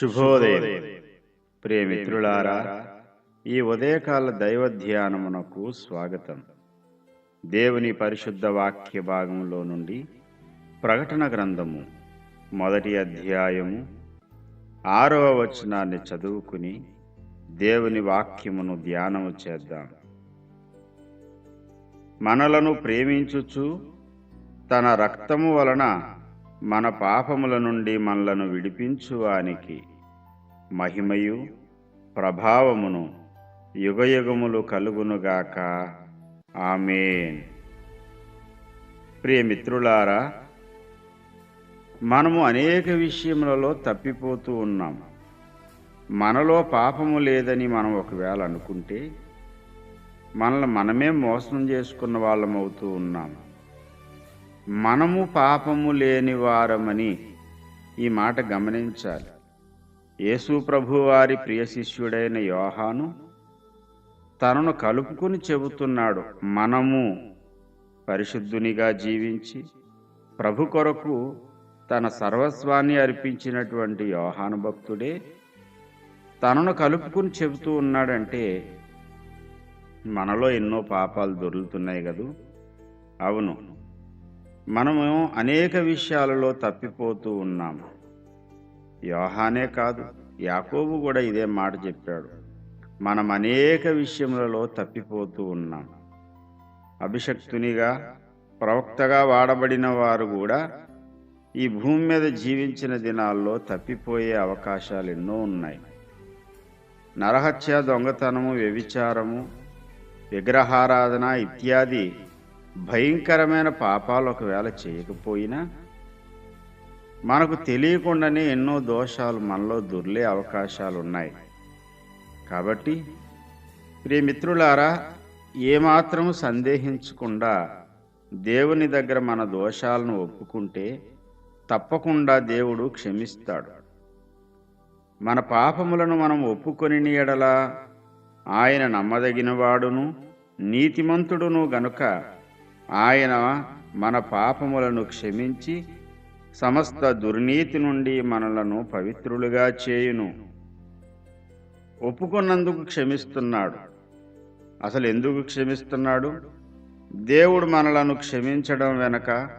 శుభోదయం. ప్రియమిత్రులారా ఈ ఉదయకాల దైవ ధ్యానమునకు స్వాగతం. దేవుని పరిశుద్ధ వాక్య భాగంలో నుండి ప్రకటన గ్రంథము మొదటి అధ్యాయము ఆరవ వచనాన్ని చదువుకుని దేవుని వాక్యమును ధ్యానము చేద్దాం. మనలను ప్రేమించుచు తన రక్తము వలన మన పాపముల నుండి మనలను విడిపించువానికి మహిమయు ప్రభావమును యుగయుగములు కలుగునుగాక. ఆమెన్. ప్రియమిత్రులారా మనము అనేక విషయములలో తప్పిపోతూ ఉన్నాం. మనలో పాపము లేదని మనం ఒకవేళ అనుకుంటే మనల్ని మనమే మోసం చేసుకున్న వాళ్ళం అవుతూ ఉన్నాం. మనము పాపము లేని వారమని ఈ మాట గమనించాలి. యేసు ప్రభు వారి ప్రియ శిష్యుడైన యోహాను తనను కలుపుకుని చెబుతున్నాడు మనము పరిశుద్ధునిగా జీవించి ప్రభు కొరకు తన సర్వస్వాన్ని అర్పించినటువంటి యోహాను భక్తుడే తనను కలుపుకుని చెబుతూ ఉన్నాడంటే మనలో ఎన్నో పాపాలు దొరుకుతున్నాయి కదూ? అవును. మనము అనేక విషయాలలో తప్పిపోతూ ఉన్నాము యోహానే కాదు యాకోబు కూడా ఇదే మాట చెప్పాడు. మనం అనేక విషయములలో తప్పిపోతూ ఉన్నాం. అభిషక్తునిగా ప్రవక్తగా వాడబడిన వారు కూడా ఈ భూమి మీద జీవించిన దినాల్లో తప్పిపోయే అవకాశాలు ఎన్నో ఉన్నాయి. నరహత్య దొంగతనము వ్యభిచారము విగ్రహారాధన ఇత్యాది భయంకరమైన పాపాలు ఒకవేళ చేయకపోయినా మనకు తెలియకుండానే ఎన్నో దోషాలు మనలో దొర్లే అవకాశాలు ఉన్నాయి. కాబట్టి ప్రియమిత్రులారా ఏమాత్రము సందేహించకుండా దేవుని దగ్గర మన దోషాలను ఒప్పుకుంటే తప్పకుండా దేవుడు క్షమిస్తాడు. మన పాపములను మనం ఒప్పుకొని ఎడలా ఆయన నమ్మదగినవాడును నీతిమంతుడును గనుక ఆయన మన పాపములను క్షమించి సమస్త దుర్నీతి నుండి మనలను పవిత్రులుగా చేయును. ఒప్పుకున్నందుకు క్షమిస్తున్నాడు. అసలు ఎందుకు క్షమిస్తున్నాడు? దేవుడు మనలను క్షమించడం వెనక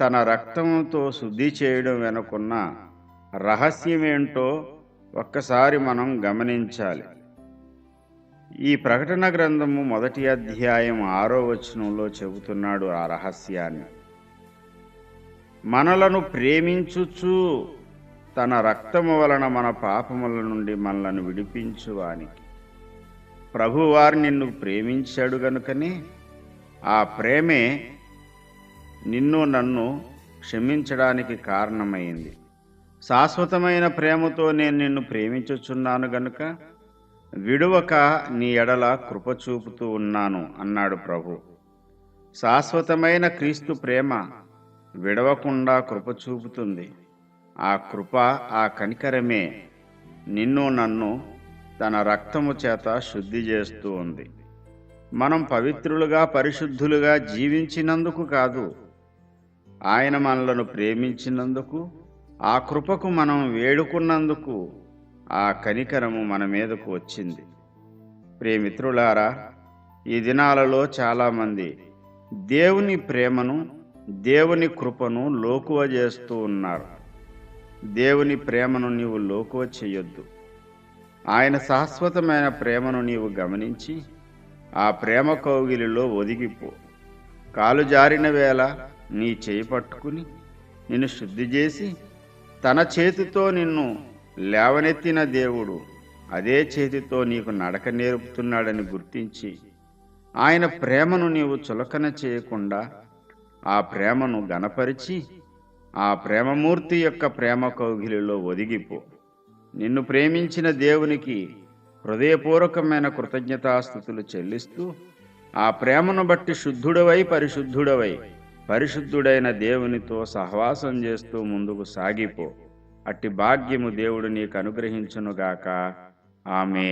తన రక్తంతో శుద్ధి చేయడం వెనుకున్న రహస్యమేంటో ఒక్కసారి మనం గమనించాలి. ఈ ప్రకటన గ్రంథము మొదటి అధ్యాయం ఆరో వచనంలో చెబుతున్నాడు ఆ రహస్యాన్ని. మనలను ప్రేమించుచు తన రక్తము వలన మన పాపముల నుండి మనలను విడిపించువానికి. ప్రభువారు నిన్ను ప్రేమించాడు గనుకనే ఆ ప్రేమే నిన్ను నన్ను క్షమించడానికి కారణమైంది. శాశ్వతమైన ప్రేమతో నేను నిన్ను ప్రేమించుచున్నాను గనుక విడువక నీ ఎడల కృప చూపుతూ ఉన్నాను అన్నాడు ప్రభు. శాశ్వతమైన క్రీస్తు ప్రేమ విడవకుండా కృప చూపుతుంది. ఆ కృప ఆ కనికరమే. నిన్ను నన్ను తన రక్తము చేత శుద్ధి చేస్తూ ఉంది. మనం పవిత్రులుగా పరిశుద్ధులుగా జీవించినందుకు కాదు ఆయన మనలను ప్రేమించినందుకు ఆ కృపకు మనం వేడుకున్నందుకు ఆ కనికరము మన మీదకు వచ్చింది. ప్రియమిత్రులారా ఈ దినాలలో చాలామంది దేవుని ప్రేమను దేవుని కృపను లోకువ చేస్తూ ఉన్నారు. దేవుని ప్రేమను నీవు లోకువ చేయొద్దు. ఆయన శాశ్వతమైన ప్రేమను నీవు గమనించి ఆ ప్రేమ కౌగిలిలో ఒదిగిపో. కాలు జారిన వేళ నీ చేయి పట్టుకుని నిన్ను శుద్ధి చేసి తన చేతితో నిన్ను లేవనెత్తిన దేవుడు అదే చేతితో నీకు నడక నేర్పుతున్నాడని గుర్తించి ఆయన ప్రేమను నీవు చులకన చేయకుండా ఆ ప్రేమను గనపరిచి ఆ ప్రేమమూర్తి యొక్క ప్రేమ కౌగిలిలో ఒదిగిపో. నిన్ను ప్రేమించిన దేవునికి హృదయపూర్వకమైన కృతజ్ఞతాస్థుతులు చెల్లిస్తూ ఆ ప్రేమను బట్టి శుద్ధుడవై పరిశుద్ధుడవై పరిశుద్ధుడైన దేవునితో సహవాసం చేస్తూ ముందుకు సాగిపో. అట్టి భాగ్యము దేవుడు నీకు అనుగ్రహించునుగాక. ఆమె